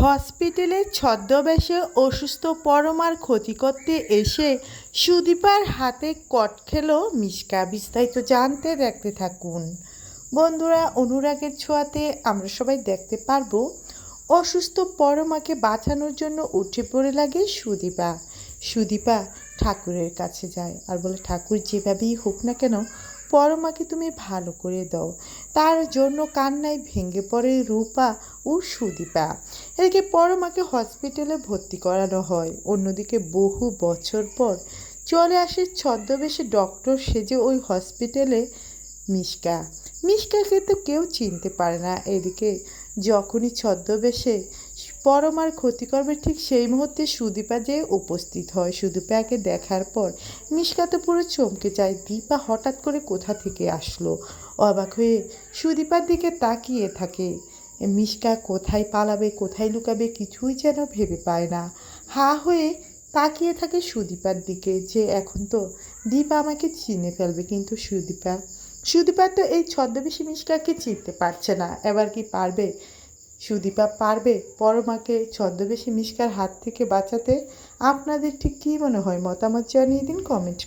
হসপিটালে ছদ্মবেশে অসুস্থ পরমার ক্ষতি করতে এসে সুদীপার হাতে কট খেলো মিশকা। বিস্তারিত জানতে দেখতে থাকুন। বন্ধুরা, অনুরাগের ছোঁয়াতে আমরা সবাই দেখতে পারব, অসুস্থ পরমাকে বাঁচানোর জন্য উঠে পড়ে লাগে সুদীপা। সুদীপা ঠাকুরের কাছে যায়। আর বলে, ঠাকুর যেভাবেই হোক না কেন পরমাকে তুমি ভালো করে দাও। তার জন্য কান্নায় ভেঙে পড়ে রূপা ও সুদীপা। এদিকে পরমাকে হসপিটালে ভর্তি করানো হয়। অন্যদিকে বহু বছর পর চলে আসে ছদ্মবেশে ডক্টর সেজে ওই হসপিটালে মিশকা। মিশকাকে তো কেউ চিনতে পারে না। এদিকে যখনই ছদ্মবেশে পরমার ক্ষতি করবে ঠিক সেই মুহূর্তে সুদীপা যে উপস্থিত হয়, সুদীপাকে দেখার পর মিশকা তো পুরো চমকে যায়। দীপা হঠাৎ করে কোথা থেকে আসলো? অবাক হয়ে সুদীপার দিকে তাকিয়ে থাকে। মিশকা কোথায় পালাবে, কোথায় লুকাবে কিছুই যেন ভেবে পায় না। হা হয়ে তাকিয়ে থাকে সুদীপার দিকে। যে এখন তো দীপা আমাকে চিনে ফেলবে, কিন্তু সুদীপা সুদীপা তো এই ছদ্মবেশী মিশকাকে চিনতে পারছে না। এবার কি পারবে? সুদীপা পারবে পরমাকে ছদ্মবেশী মিশকার হাত থেকে বাঁচাতে? আপনাদের ঠিক কী মনে হয় মতামত জানিয়ে দিন কমেন্ট